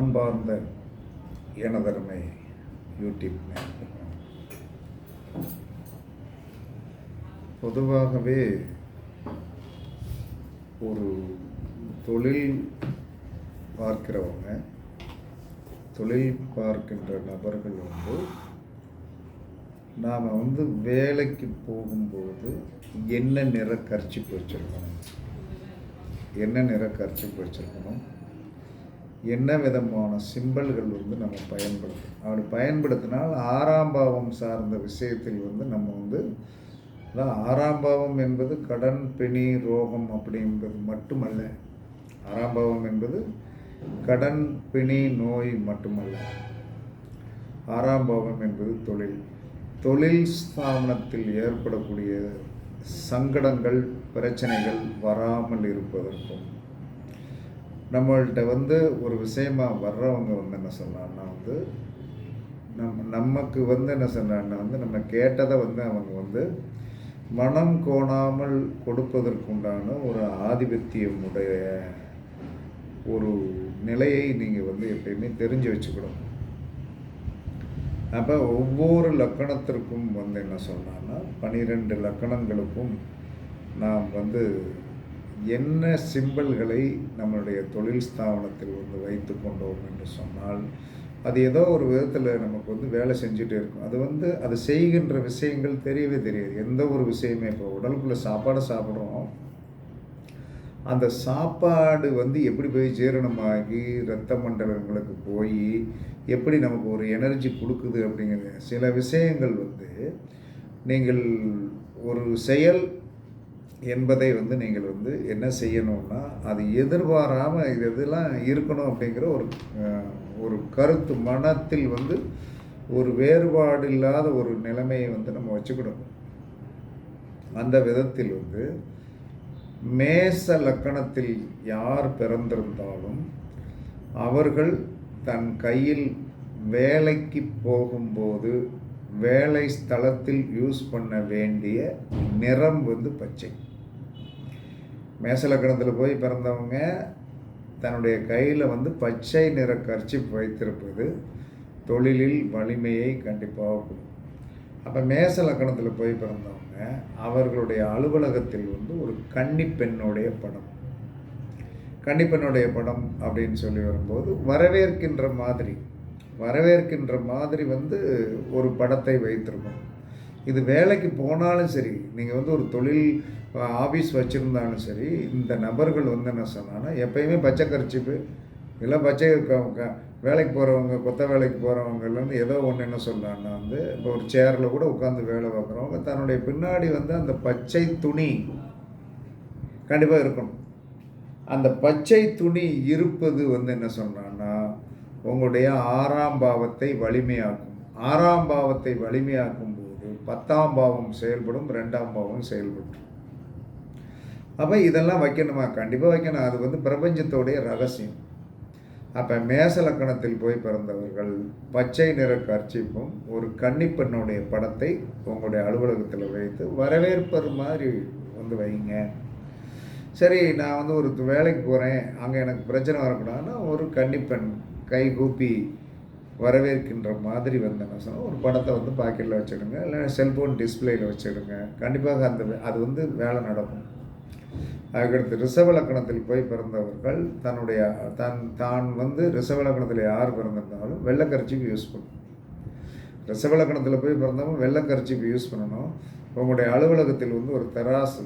அன்பார்ந்த எனதருமை யூடியூப் பொதுவாகவே ஒரு தொழில் பார்க்கிறவங்க தொழில் பார்க்கின்ற நபர்கள் வந்து நாம் வந்து வேலைக்கு போகும்போது என்ன நிற கர்ச்சிப்பு வச்சுருக்கணும்? என்ன நிற கர்ச்சிப்பு வச்சுருக்கணும்? என்ன விதமான சிம்பல்கள் வந்து நம்ம பயன்படுத்தணும் அப்படி பயன்படுத்தினால் ஆறாம் பாவம் சார்ந்த விஷயத்தில் வந்து நம்ம வந்து அதான் ஆறாம் பாவம் என்பது கடன் பிணி ரோகம் அப்படிங்கிறது மட்டுமல்ல. ஆறாம் பாவம் என்பது கடன் பிணி நோய் மட்டுமல்ல. ஆறாம் பாவம் என்பது தொழில். தொழில் ஸ்தாபனத்தில் ஏற்படக்கூடிய சங்கடங்கள் பிரச்சனைகள் வராமல் இருப்பதற்கும் நம்மள்கிட்ட வந்து ஒரு விஷயமா வர்றவங்க வந்து என்ன சொன்னான்னா வந்து நம் நமக்கு வந்து என்ன சொன்னான்னா வந்து நம்ம கேட்டதை வந்து அவங்க வந்து மனம் கோணாமல் கொடுப்பதற்குண்டான ஒரு ஆதிபத்தியமுடைய ஒரு நிலையை நீங்கள் வந்து எப்பயுமே தெரிஞ்சு வச்சுக்கணும். அப்போ ஒவ்வொரு லக்கணத்திற்கும் வந்து என்ன சொன்னான்னா பனிரெண்டு லக்கணங்களுக்கும் நாம் வந்து என்ன சிம்பல்களை நம்மளுடைய தொழில் ஸ்தாபனத்தில் வந்து வைத்து கொண்டோம் என்று சொன்னால் அது ஏதோ ஒரு விதத்தில் நமக்கு வந்து வேலை செஞ்சுட்டே இருக்கும். அது வந்து அது செய்கின்ற விஷயங்கள் தெரியவே தெரியாது. எந்த ஒரு விஷயமே இப்போ உடலுக்குள்ளே சாப்பாடு சாப்பிட்றோம். அந்த சாப்பாடு வந்து எப்படி போய் ஜீரணமாகி இரத்த மண்டலங்களுக்கு போய் எப்படி நமக்கு ஒரு எனர்ஜி கொடுக்குது அப்படிங்கிறது சில விஷயங்கள் வந்து நீங்கள் ஒரு செயல் என்பதை வந்து நீங்கள் வந்து என்ன செய்யணும்னா அது எதிர்பாராமல் இது இதெல்லாம் இருக்கணும் அப்படிங்கிற ஒரு ஒரு கருத்து மனத்தில் வந்து ஒரு வேறுபாடு இல்லாத ஒரு நிலைமையை வந்து நம்ம வச்சுக்கிடணும். அந்த விதத்தில் வந்து மேச லக்கணத்தில் யார் பிறந்திருந்தாலும் அவர்கள் தன் கையில் வேலைக்கு போகும்போது வேலை ஸ்தலத்தில் யூஸ் பண்ண வேண்டிய நிறம் வந்து பச்சை. மேசலக்கணத்தில் போய் பிறந்தவங்க தன்னுடைய கையில் வந்து பச்சை நிற கர்ச்சி வைத்திருப்பது தொழிலில் வலிமையை கண்டிப்பாக கொடுக்கும். அப்போ மேச லக்கணத்தில் போய் பிறந்தவங்க அவர்களுடைய அலுவலகத்தில் வந்து ஒரு கன்னி பெண்ணுடைய படம். கன்னி பெண்ணுடைய படம் அப்படின்னு சொல்லி வரும்போது வரவேற்கின்ற மாதிரி வரவேற்கின்ற மாதிரி வந்து ஒரு படத்தை வைத்திருக்கோம் இது வேலைக்கு போனாலும் சரி நீங்கள் வந்து ஒரு தொழில் ஆஃபீஸ் வச்சுருந்தாலும் சரி இந்த நபர்கள் வந்து என்ன சொன்னாங்கன்னா எப்பயுமே பச்சை கரிச்சிப்பு. இல்லை பச்சை வேலைக்கு போகிறவங்க கொத்த வேலைக்கு போகிறவங்கலேருந்து ஏதோ ஒன்று என்ன சொல்லலான்னா வந்து இப்போ ஒரு சேரில் கூட உட்காந்து வேலை பார்க்குறவங்க தன்னுடைய பின்னாடி வந்து அந்த பச்சை துணி கண்டிப்பாக இருக்கணும். அந்த பச்சை துணி இருப்பது வந்து என்ன சொன்னான்னா உங்களுடைய ஆறாம் பாவத்தை வலிமையாக்கும். ஆறாம் பாவத்தை வலிமையாக்கும் போது பத்தாம் பாவம் செயல்படும் ரெண்டாம் பாவம் செயல்படும். அப்போ இதெல்லாம் வைக்கணுமா? கண்டிப்பாக வைக்கணும். அது வந்து பிரபஞ்சத்தோடைய ரகசியம். அப்போ மேச லக்கணத்தில் போய் பிறந்தவர்கள் பச்சை நிற கர்ச்சிப்பும் ஒரு கன்னிப்பெண்ணுடைய படத்தை உங்களுடைய அலுவலகத்தில் வைத்து வரவேற்பது மாதிரி வந்து வைங்க. சரி நான் வந்து ஒரு வேலைக்கு போகிறேன் அங்கே எனக்கு பிரச்சனை வரக்கூடாதுன்னா ஒரு கன்னிப்பெண் கை கூப்பி வரவேற்கின்ற மாதிரி வந்து என்ன சொன்னால் ஒரு படத்தை வந்து பாக்கெட்டில் வச்சுடுங்க இல்லை செல்ஃபோன் டிஸ்பிளேயில் வச்சுடுங்க. கண்டிப்பாக அந்த அது வந்து வேலை நடக்கும். அதுக்கடுத்து ரிஷவலக்கணத்தில் போய் பிறந்தவர்கள் தன்னுடைய தன் தான் வந்து ரிஷவலக்கணத்தில் யார் பிறந்திருந்தாலும் வெள்ளைக்கரிச்சிக்கு யூஸ் பண்ணணும். ரிஷவலக்கணத்தில் போய் பிறந்தவங்க வெள்ளைக்கரிச்சிக்கு யூஸ் பண்ணணும். உங்களுடைய அலுவலகத்தில் வந்து ஒரு தெராசு.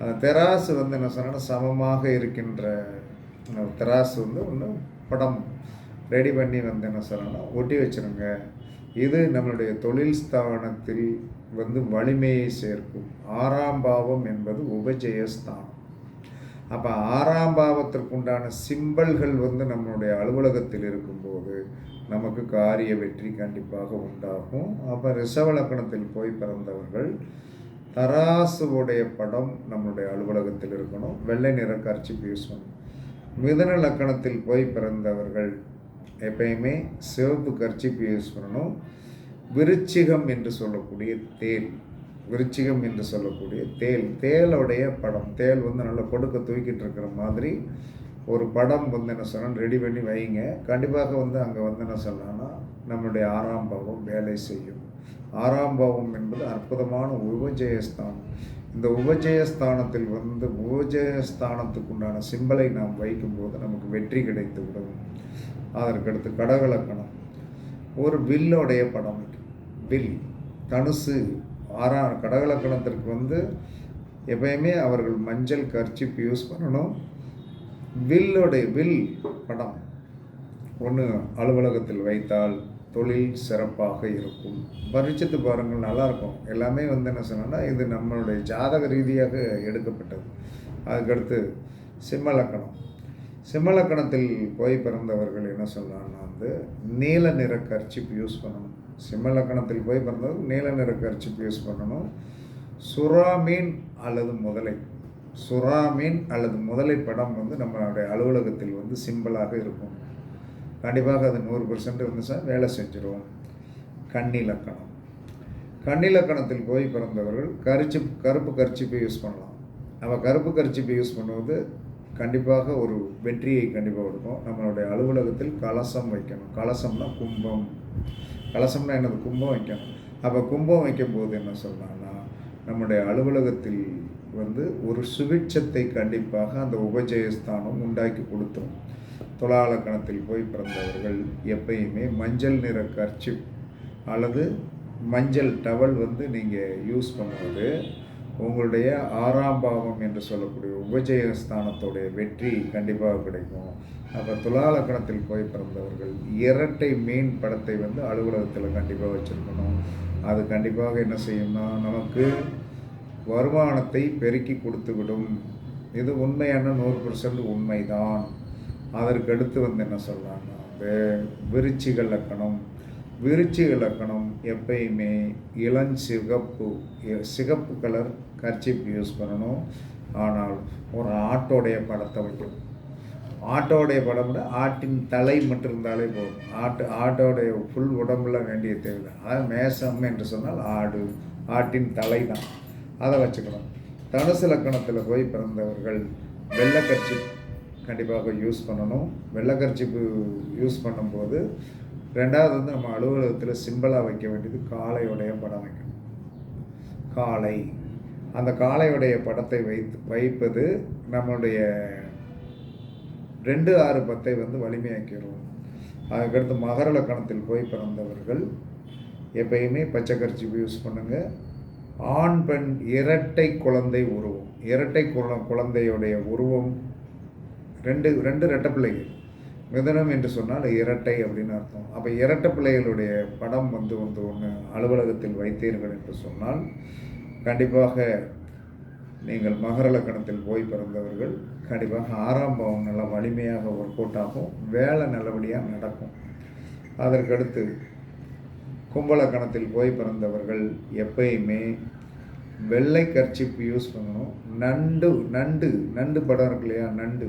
அந்த தெராசு வந்து என்ன சொன்னால் சமமாக இருக்கின்ற தெராசு வந்து ஒன்று படம். ரெடி பண்ணி வந்து என்ன சொல்லணும் ஒட்டி வச்சிருங்க. இது நம்மளுடைய தொழில் ஸ்தானத்தில் வந்து வலிமையை சேர்க்கும். ஆறாம் பாவம் என்பது உபஜய ஸ்தானம். அப்போ ஆறாம் பாவத்திற்குண்டான சிம்பல்கள் வந்து நம்மளுடைய அலுவலகத்தில் இருக்கும்போது நமக்கு காரிய வெற்றி கண்டிப்பாக உண்டாகும். அப்போ ரிஷவலக்கணத்தில் போய் பிறந்தவர்கள் தராசுவுடைய படம் நம்மளுடைய அலுவலகத்தில் இருக்கணும். வெள்ளை நிற கர்ச்சி யூஸ் பண்ணணும் லக்கணத்தில் போய் பிறந்தவர்கள் எப்பயுமே சிவப்பு கர்ச்சிப்பு யூஸ் பண்ணணும். விருச்சிகம் என்று சொல்லக்கூடிய தேல் விருச்சிகம் என்று சொல்லக்கூடிய தேல். தேலுடைய படம். தேல் வந்து நல்லா கொடுக்க தூக்கிட்டு இருக்கிற மாதிரி ஒரு படம் வந்து என்ன சொன்னால் ரெடி பண்ணி வைங்க. கண்டிப்பாக வந்து அங்கே வந்து என்ன சொன்னான்னா நம்மளுடைய ஆறாம் பாவம் வேலை செய்யும். ஆறாம் பாவம் என்பது அற்புதமான உபஜயஸ்தானம். இந்த உபஜயஸ்தானத்தில் வந்து உபஜயஸ்தானத்துக்கு உண்டான சிம்பலை நாம் வைக்கும்போது நமக்கு வெற்றி கிடைத்து விடும். அதற்கடுத்து கடகலக்கணம் ஒரு வில்லுடைய படம் வில். தனுசு. ஆறாம் கடகலக்கணத்திற்கு வந்து எப்பயுமே அவர்கள் மஞ்சள் கர்ச்சிப் யூஸ் பண்ணணும். வில்லுடைய வில் படம் ஒன்று அலுவலகத்தில் வைத்தால் தொழில் சிறப்பாக இருக்கும். பரிட்சத்து பாருங்கள் நல்லாயிருக்கும். எல்லாமே வந்து என்ன சொன்னோன்னா இது நம்மளுடைய ஜாதக ரீதியாக எடுக்கப்பட்டது. அதுக்கடுத்து சிம்மலக்கணம் சிம்மலக்கணத்தில் போய் பிறந்தவர்கள் என்ன சொல்லலாம்னா வந்து நீல நிற கர்ச்சிப் யூஸ் பண்ணணும். சிம்மலக்கணத்தில் போய் பிறந்தவர்கள் நீல நிற கர்ச்சிப் யூஸ் பண்ணணும். சுறா மீன் அல்லது முதலை. சுறா மீன் அல்லது முதலை படம் வந்து நம்மளுடைய அலுவலகத்தில் வந்து சிம்பிளாக இருக்கும். கண்டிப்பாக அது நூறு பர்சன்ட் இருந்துச்சுன்னா வேலை செஞ்சிடும் கண்ணிலக்கணம். கண்ணிலக்கணத்தில் போய் பிறந்தவர்கள் கரிச்சி கருப்பு கரிச்சிப்பை யூஸ் பண்ணலாம். நம்ம கருப்பு கரிச்சிப்பை யூஸ் பண்ணுவது கண்டிப்பாக ஒரு வெற்றியை கண்டிப்பாக கொடுக்கும். நம்மளுடைய அலுவலகத்தில் கலசம் வைக்கணும். கலசம்னா கும்பம். கலசம்னா என்னது? கும்பம் வைக்கணும். அப்போ கும்பம் வைக்கும்போது என்ன சொல்கிறாங்கன்னா நம்முடைய அலுவலகத்தில் வந்து ஒரு சுபிட்சத்தை கண்டிப்பாக அந்த உபஜயஸ்தானம் உண்டாக்கி கொடுத்துரும். துலாலக்கணத்தில் போய் பிறந்தவர்கள் எப்பயுமே மஞ்சள் நிற கர்ச்சிப் அல்லது மஞ்சள் டவல் வந்து நீங்கள் யூஸ் பண்ணுவது உங்களுடைய ஆறாம் பாவம் என்று சொல்லக்கூடிய உபஜயஸ்தானத்துடைய வெற்றி கண்டிப்பாக கிடைக்கும். அப்போ துலாலக்கணத்தில் போய் பிறந்தவர்கள் இரட்டை மீன் படத்தை வந்து அலுவலகத்தில் கண்டிப்பாக வச்சுருக்கணும். அது கண்டிப்பாக என்ன செய்யும்னா நமக்கு வருமானத்தை பெருக்கி கொடுத்துவிடும். இது உண்மையான நூறு பர்சன்ட் உண்மைதான். அதற்கடுத்து வந்து என்ன சொல்லலாம்னா வந்து விருச்சிக லக்கணம் விருச்சிக லக்கணம் எப்பயுமே இளஞ்சிகப்பு சிகப்பு கலர் கர்ச்சிப் யூஸ் பண்ணணும். ஆனால் ஒரு ஆட்டோடைய படத்தை வைக்கணும் ஆட்டோடைய படம்னா ஆட்டின் தலை மட்டும் இருந்தாலே போதும். ஆட்டு ஆட்டோடைய ஃபுல் உடம்புல வேண்டிய தேவை அதாவது மேசம் என்று சொன்னால் ஆடு ஆட்டின் தலை தான் அதை வச்சுக்கணும். தனுசு லக்கணத்தில் போய் பிறந்தவர்கள் வெள்ளக்கட்சி கண்டிப்பாக யூஸ் பண்ணணும். வெள்ளக்கரிச்சிப்பு யூஸ் பண்ணும்போது ரெண்டாவது வந்து நம்ம அலுவலகத்தில் சிம்பிளாக வைக்க வேண்டியது காளையுடைய படம் வைக்கணும். காளை. அந்த காளையுடைய படத்தை வைத்து வைப்பது நம்மளுடைய ரெண்டு ஆறு பத்தை வந்து வலிமையாக்கிறோம் அதுக்கடுத்து மகர லக்கணத்தில் போய் பிறந்தவர்கள் எப்பயுமே பச்சை யூஸ் பண்ணுங்கள் ஆண் பெண் இரட்டை குழந்தை உருவம். இரட்டை குழ குழந்தையுடைய உருவம் ரெண்டு ரெண்டு ரெட்டை பிள்ளைகள். மிதனம் என்று சொன்னால் இரட்டை அப்படின்னு அர்த்தம். அப்போ இரட்டை பிள்ளைகளுடைய படம் வந்து வந்து ஒன்று அலுவலகத்தில் வைத்தீர்கள் என்று சொன்னால் கண்டிப்பாக நீங்கள் மகர லக்கணத்தில் போய் பிறந்தவர்கள் கண்டிப்பாக ஆறாம் பாவம் நல்லா வலிமையாக ஒர்க் அவுட் ஆகும் வேலை நல்லபடியாக நடக்கும். அதற்கடுத்து கும்பலக்கணத்தில் போய் பிறந்தவர்கள் எப்பயுமே வெள்ளை கர்ச்சிப்பு யூஸ் பண்ணணும். நண்டு நண்டு நண்டு படம் இருக்கு இல்லையா? நண்டு.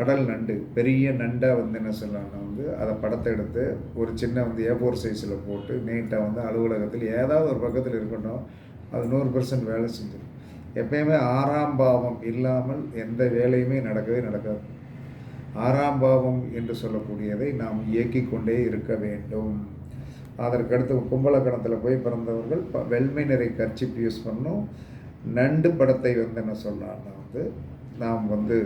கடல் நண்டு பெரிய நண்டாக வந்து என்ன சொல்லலாம்னா வந்து அதை படத்தை எடுத்து ஒரு சின்ன வந்து ஏ ஃபோர் சைஸில் போட்டு நீட்டாக வந்து அலுவலகத்தில் ஏதாவது ஒரு பக்கத்தில் இருக்கணும் அது நூறு பர்சன்ட் வேலை செஞ்சிடும். எப்பயுமே ஆறாம் பாவம் இல்லாமல் எந்த வேலையுமே நடக்கவே நடக்காது. ஆறாம் பாவம் என்று சொல்லக்கூடியதை நாம் இயக்கி கொண்டே இருக்க வேண்டும். அதற்கடுத்து கும்பலக்கணத்தில் போய் பிறந்தவர்கள் வெள்மை நிறை கர்ச்சிப் யூஸ் பண்ணும். நண்டு படத்தை வந்து என்ன சொல்லலாம்னா வந்து நாம் வந்து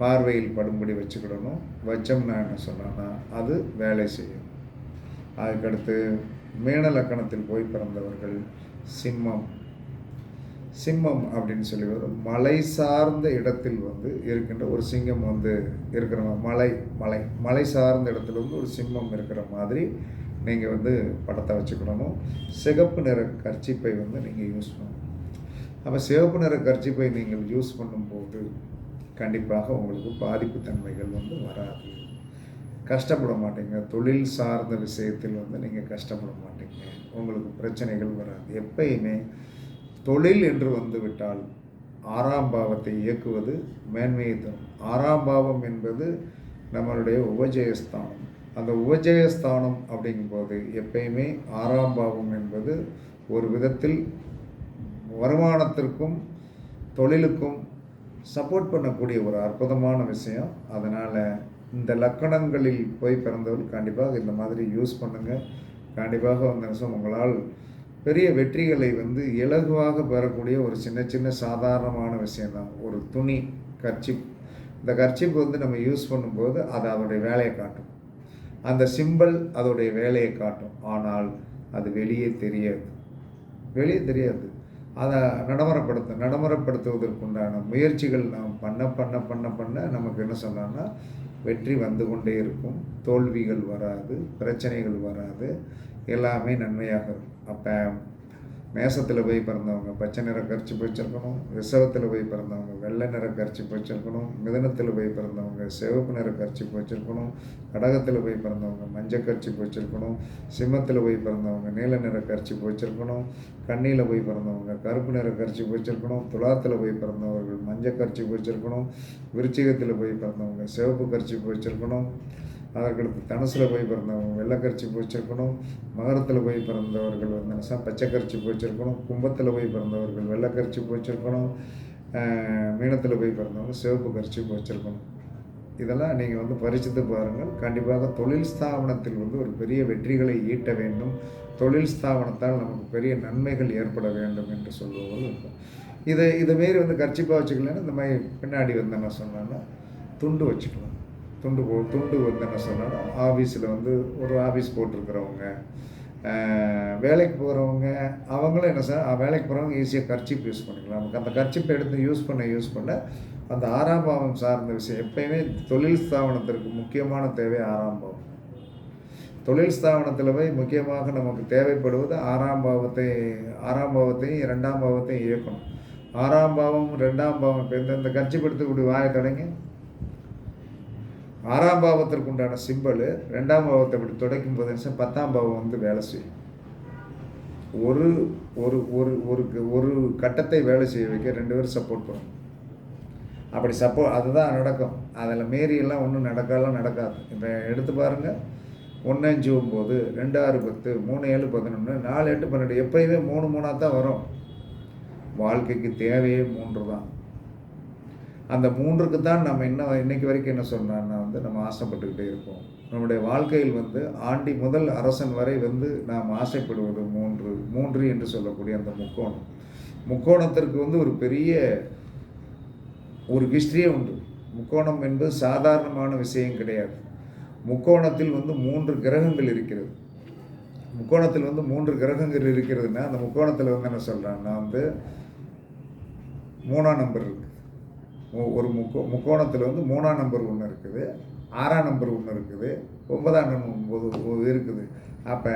பார்வையில் படும்படி வச்சுக்கிடணும். வச்சோம்னா என்ன சொன்னோன்னா அது வேலை செய்யும். அதுக்கடுத்து மீன லக்கணத்தில் போய் பிறந்தவர்கள் சிம்மம். சிம்மம் அப்படின்னு சொல்லி வரும் மலை சார்ந்த இடத்தில் வந்து இருக்கின்ற ஒரு சிங்கம் வந்து இருக்கிற மலை மலை மலை சார்ந்த இடத்துல வந்து ஒரு சிம்மம் இருக்கிற மாதிரி நீங்கள் வந்து படத்தை வச்சுக்கிடணும். சிகப்பு நிற கர்ச்சிப்பை வந்து நீங்கள் யூஸ் பண்ணணும். அப்போ சிவப்பு நிற கர்ச்சிப்பை நீங்கள் யூஸ் பண்ணும்போது கண்டிப்பாக உங்களுக்கு பாதிப்பு தன்மைகள் வந்து வராது. கஷ்டப்பட மாட்டீங்க. தொழில் சார்ந்த விஷயத்தில் வந்து நீங்கள் கஷ்டப்பட மாட்டீங்க. உங்களுக்கு பிரச்சனைகள் வராது. எப்பயுமே தொழில் என்று வந்து விட்டால் ஆறாம் பாவத்தை இயக்குவது மேன்மையை தரும். ஆறாம் பாவம் என்பது நம்மளுடைய உபஜயஸ்தானம். அந்த உபஜயஸ்தானம் அப்படிங்கும்போது எப்பயுமே ஆறாம் பாவம் என்பது ஒரு விதத்தில் வருமானத்திற்கும் தொழிலுக்கும் சப்போர்ட் பண்ணக்கூடிய ஒரு அற்புதமான விஷயம். அதனால் இந்த லக்கணங்களில் போய் பிறந்தவர்கள் கண்டிப்பாக இந்த மாதிரி யூஸ் பண்ணுங்கள் கண்டிப்பாக வந்த நிமிஷம் உங்களால் பெரிய வெற்றிகளை வந்து இலகுவாக பெறக்கூடிய ஒரு சின்ன சின்ன சாதாரணமான விஷயந்தான் ஒரு துணி கர்ச்சிப் இந்த கர்ச்சிப் வந்து நம்ம யூஸ் பண்ணும்போது அது அதோடைய வேலையை காட்டும். அந்த சிம்பல் அதோடைய வேலையை காட்டும். ஆனால் அது வெளியே தெரியாது. வெளியே தெரியாது. அதை நடைமுறைப்படுத்த நடைமுறைப்படுத்துவதற்குண்டான முயற்சிகள் நாம் பண்ண பண்ண பண்ண பண்ண நமக்கு என்ன சொன்னான்னா வெற்றி வந்து கொண்டே இருக்கும். தோல்விகள் வராது பிரச்சனைகள் வராது. எல்லாமே நன்மையாக இருக்கும். அப்போ மேசத்தில் போய் பிறந்தவங்க பச்சை நிற கரிச்சி வச்சிருக்கணும் ரிசவத்தில் போய் பிறந்தவங்க வெள்ளை நிற கரிச்சி வச்சிருக்கணும் மிதனத்தில் போய் பிறந்தவங்க சிவப்பு நிற கரிச்சி வச்சிருக்கணும் கடகத்தில் போய் பிறந்தவங்க மஞ்சள் கரிச்சி வச்சிருக்கணும் சிம்மத்தில் போய் பிறந்தவங்க நீல நிற கரிச்சி வச்சிருக்கணும் கண்ணியில் போய் பிறந்தவங்க கருப்பு நிற கரிச்சி வச்சிருக்கணும் துலாத்தில் போய் பிறந்தவர்கள் மஞ்சள் கரிச்சி வச்சிருக்கணும் விருச்சிகத்தில் போய் பிறந்தவங்க சிவப்பு கரிச்சி வச்சிருக்கணும் அதற்கடுத்து தனுசில் போய் பிறந்தவங்க வெள்ளக்கரிச்சி வச்சிருக்கணும் மகரத்தில் போய் பிறந்தவர்கள் வந்து பச்சைக்கரிச்சி வச்சிருக்கணும் கும்பத்தில் போய் பிறந்தவர்கள் வெள்ளக்கரிச்சி வச்சிருக்கணும் மீனத்தில் போய் பிறந்தவங்க சிவப்பு கரிச்சி வச்சிருக்கணும் இதெல்லாம் நீங்கள் வந்து பரிசித்து பாருங்கள். கண்டிப்பாக தொழில் ஸ்தாபனத்தில் வந்து ஒரு பெரிய வெற்றிகளை ஈட்ட வேண்டும். தொழில் ஸ்தாபனத்தால் நமக்கு பெரிய நன்மைகள் ஏற்பட வேண்டும் என்று சொல்லுவது இருக்கும் இதை இதை மாரி வந்து கர்ச்சிப்பாக வச்சுக்கலன்னா இந்த மாதிரி பின்னாடி வந்து என்ன சொன்னான்னா துண்டு வச்சுக்கலாம். துண்டு போ துண்டு வந்து என்ன சொன்னாலும் ஆஃபீஸில் வந்து ஒரு ஆஃபீஸ் போட்டிருக்கிறவங்க. வேலைக்கு போகிறவங்க அவங்களும் என்ன சார் வேலைக்கு போகிறவங்க ஈஸியாக கர்ச்சிப் யூஸ் பண்ணிக்கலாம். நமக்கு அந்த கர்ச்சிப் எடுத்து யூஸ் பண்ண யூஸ் பண்ண அந்த ஆறாம் பாவம் சார்ந்த விஷயம் எப்பயுமே தொழில் ஸ்தாபனத்திற்கு முக்கியமான தேவை ஆறாம் பாவம். தொழில் ஸ்தாபனத்தில் போய் முக்கியமாக நமக்கு தேவைப்படுவது ஆறாம் பாவத்தை ஆறாம் பாவத்தையும் இரண்டாம் பாவத்தையும் இயக்கணும். ஆறாம் பாவம் ரெண்டாம் பாவம் இப்போ இந்த இந்த கட்சிப்படுத்தக்கூடிய வாயை தொடங்கி? ஆறாம் பாவத்திற்கு உண்டான சிம்பலு ரெண்டாம் பாவத்தை அப்படி துடைக்கும் போது நிமிஷம் பத்தாம் பாவம் வந்து வேலை செய்யும். ஒரு ஒரு ஒரு ஒரு ஒரு கட்டத்தை வேலை செய்ய வைக்க ரெண்டு பேரும் சப்போர்ட் பண்ணும் அப்படி சப்போர்ட் அதுதான் நடக்கும். அதில் மீறியெல்லாம் ஒன்றும் நடக்கலாம் நடக்காது. இப்போ எடுத்து பாருங்கள் ஒன்று அஞ்சு ஒம்பது ரெண்டு ஆறு பத்து மூணு ஏழு பதினொன்று நாலு எட்டு பன்னெண்டு எப்போயுமே மூணு மூணாக தான் வரும். வாழ்க்கைக்கு தேவையே மூன்று தான். அந்த மூன்றுக்கு தான் நம்ம என்ன இன்னைக்கு வரைக்கும் என்ன சொன்னோன்னா வந்து நம்ம ஆசைப்பட்டுக்கிட்டே இருப்போம். நம்முடைய வாழ்க்கையில் வந்து ஆண்டி முதல் அரசன் வரை வந்து நாம் ஆசைப்படுவது மூன்று மூன்று என்று சொல்லக்கூடிய அந்த முக்கோணம். முக்கோணத்திற்கு வந்து ஒரு பெரிய ஒரு ஹிஸ்ட்ரியே உண்டு. முக்கோணம் என்பது சாதாரணமான விஷயம் கிடையாது. முக்கோணத்தில் வந்து மூன்று கிரகங்கள் இருக்கிறது. முக்கோணத்தில் வந்து மூன்று கிரகங்கள் இருக்கிறதுனா அந்த முக்கோணத்தில் வந்து என்ன சொல்கிறாங்கன்னா வந்து மூணாம் நம்பர் இருக்குது ஒரு முக்கோ முக்கோணத்தில் வந்து மூணாம் நம்பர் ஒன்று இருக்குது. ஆறாம் நம்பர் ஒன்று இருக்குது. ஒன்பதாம் நம்பர் இருக்குது. அப்போ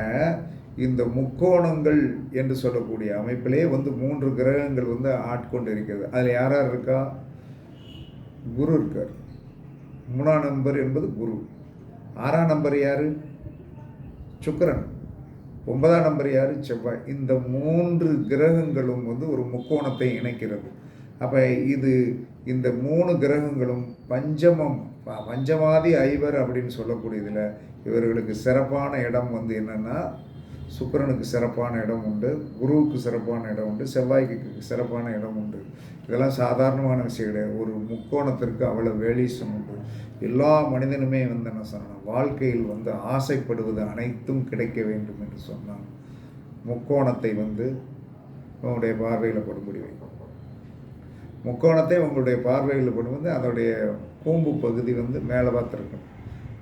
இந்த முக்கோணங்கள் என்று சொல்லக்கூடிய அமைப்பிலே வந்து மூன்று கிரகங்கள் வந்து ஆட்கொண்டு இருக்கிறது அதில் யார் யார் இருக்கா? குரு இருக்கார். மூணாம் நம்பர் என்பது குரு. ஆறாம் நம்பர் யார்? சுக்கரன். ஒன்பதாம் நம்பர் யார்? செவ்வாய். இந்த மூன்று கிரகங்களும் வந்து ஒரு முக்கோணத்தை இணைக்கிறது. அப்போ இது இந்த மூணு கிரகங்களும் பஞ்சமம் பஞ்சமாதி ஐவர் அப்படின்னு சொல்லக்கூடியதில் இவர்களுக்கு சிறப்பான இடம் வந்து என்னென்னா சுக்கரனுக்கு சிறப்பான இடம் உண்டு குருவுக்கு சிறப்பான இடம் உண்டு செவ்வாய்க்கு சிறப்பான இடம் உண்டு. இதெல்லாம் சாதாரணமான விஷயம் கிடையாது. ஒரு முக்கோணத்திற்கு அவ்வளோ வேலீசம் உண்டு. எல்லா மனிதனுமே வந்து என்ன சொன்னான் வாழ்க்கையில் வந்து ஆசைப்படுவது அனைத்தும் கிடைக்க வேண்டும் என்று சொன்னான். முக்கோணத்தை வந்து நம்முடைய பார்வையில் படும்படி வைக்கும். முக்கோணத்தை உங்களுடைய பார்வையில் கொண்டு வந்து அதனுடைய கூம்பு பகுதி வந்து மேலே பார்த்துருக்கணும்.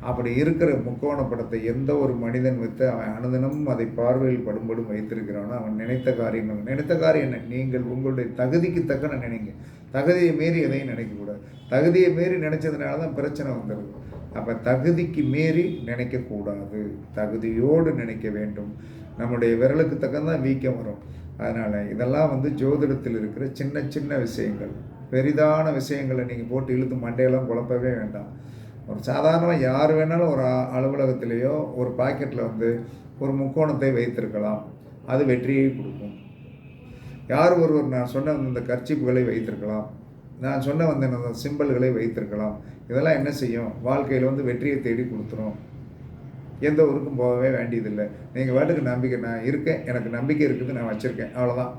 அப்படி இருக்கிற முக்கோண படத்தை எந்த ஒரு மனிதன் வைத்து அவன் அனுதினமும் அதை பார்வையில் படும்படும் வைத்திருக்கிறானோ அவன் நினைத்த காரியங்கள் நினைத்த காரியம் என்ன? நீங்கள் உங்களுடைய தகுதிக்கு தக்கன நினைங்க. தகுதியை மீறி எதையும் நினைக்கக்கூடாது. தகுதியை மீறி நினைச்சதுனால தான் பிரச்சனை வந்துடுது அப்போ தகுதிக்கு மீறி நினைக்கக்கூடாது. தகுதியோடு நினைக்க வேண்டும். நம்முடைய விரலுக்கு தக்கந்தான் வீக்கம் வரும். அதனால் இதெல்லாம் வந்து ஜோதிடத்தில் இருக்கிற சின்ன சின்ன விஷயங்கள். பெரிதான விஷயங்களை நீங்கள் போட்டு இழுத்து மண்டையெல்லாம் குழப்பவே வேண்டாம். ஒரு சாதாரணமாக யார் வேணாலும் ஒரு அலுவலகத்திலேயோ ஒரு பாக்கெட்டில் வந்து ஒரு முக்கோணத்தை வைத்திருக்கலாம். அது வெற்றியை கொடுக்கும். யார் ஒருவர் நான் சொன்ன இந்த கர்ச்சிப்புகளை வைத்திருக்கலாம். நான் சொன்ன வந்த சிம்பிள்களை வைத்திருக்கலாம். இதெல்லாம் என்ன செய்யும்? வாழ்க்கையில் வந்து வெற்றியை தேடி கொடுத்துரும். எந்த ஊருக்கும் போகவே வேண்டியதில்லை. நீங்கள் பாட்டுக்கு நம்பிக்கை நான் இருக்கேன் எனக்கு நம்பிக்கை இருக்குது நான் வச்சுருக்கேன் அவ்வளோதான்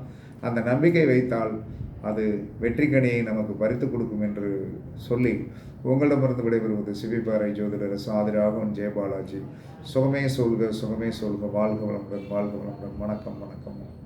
அந்த நம்பிக்கை வைத்தால் அது வெற்றிக்கனியை நமக்கு பறித்து கொடுக்கும் என்று சொல்லி உங்களிடமிருந்து விடைபெறுவது சிவிபாறை ஜோதிடர் சாதி ராகவன் ஜெயபாலாஜி. சுகமே சொல்க சுகமே சொல்க வாழ்க வளமுடன் வாழ்க வளமுடன். வணக்கம் வணக்கம்.